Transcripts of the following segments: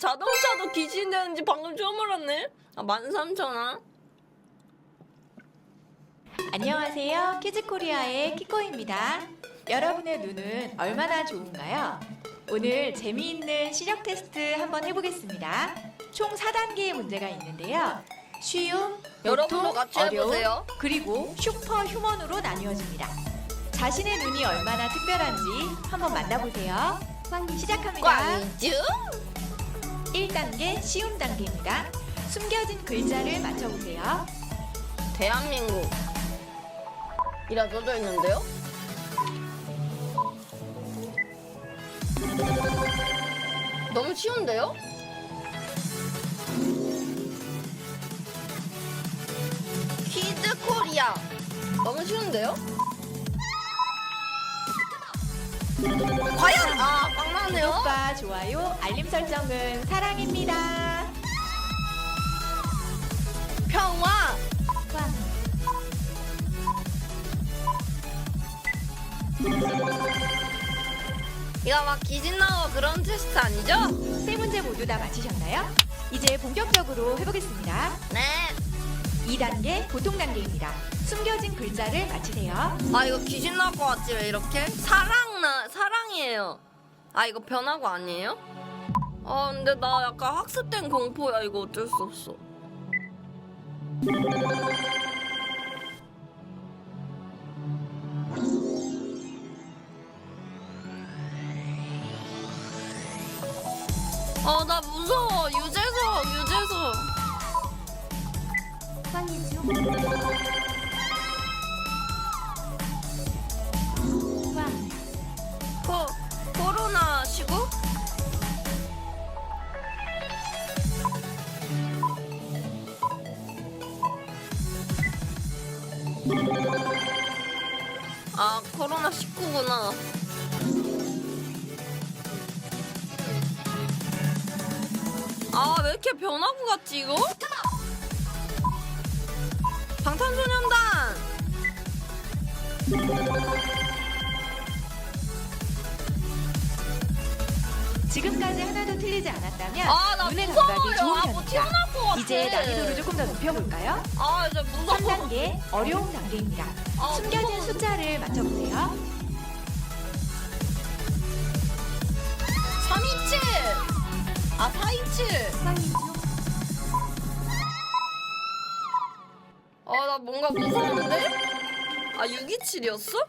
자동차도 귀신 되는지 방금 처음 알았네. 아, 13,000원? 안녕하세요. 키즈코리아의 키코입니다. 여러분의 눈은 얼마나 좋은가요? 오늘 재미있는 시력 테스트 한번 해보겠습니다. 총 4단계의 문제가 있는데요. 쉬움, 여러분도 보통, 같이 어려움, 해보세요. 그리고 슈퍼 휴먼으로 나뉘어집니다. 자신의 눈이 얼마나 특별한지 한번 만나보세요. 시작합니다. 꽝이죠? 1단계 쉬움 단계입니다. 숨겨진 글자를 맞춰보세요. 대한민국. 이라 써져 있는데요? 너무 쉬운데요? 키즈 코리아. 너무 쉬운데요? 과연! 아, 빵 나네요. 구독과 좋아요, 알림 설정은 사랑입니다. 평화! 꽝. 이거 막 기진 나고 그런 테스트 아니죠? 세 문제 모두 다 맞히셨나요? 이제 본격적으로 해보겠습니다. 네. 2단계 보통 단계입니다. 숨겨진 글자를 맞히세요. 아 이거 귀신 나올 것 같지 왜 이렇게? 사랑 나 사랑이에요. 아 이거 변하고 아니에요? 아 근데 나 약간 학습된 공포야 이거 어쩔 수 없어. 아 나 무서워 유재석 유재석. 꽝이죠. 꽝. 아 코로나 19구나. 아 왜 이렇게 변화구 같지 이거? 방탄소년단. 지금까지 하나도 틀리지 않았다면 아 나 눈의 감각이 무서워요. 좋은 아, 뭐것 같아. 이제 난이도를 조금 더 높여볼까요? 아 이제 무서워. 3단계 어려움 단계입니다. 아, 숨겨진 무서워. 숫자를 맞춰보세요. 327. 아 427. 아 나 뭔가 무서운데? 아 627이었어?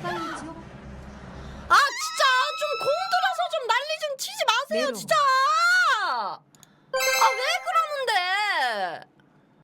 시간이죠. 아 진짜 좀 공들어서 좀 난리 좀 치지 마세요 메롱. 진짜. 아 왜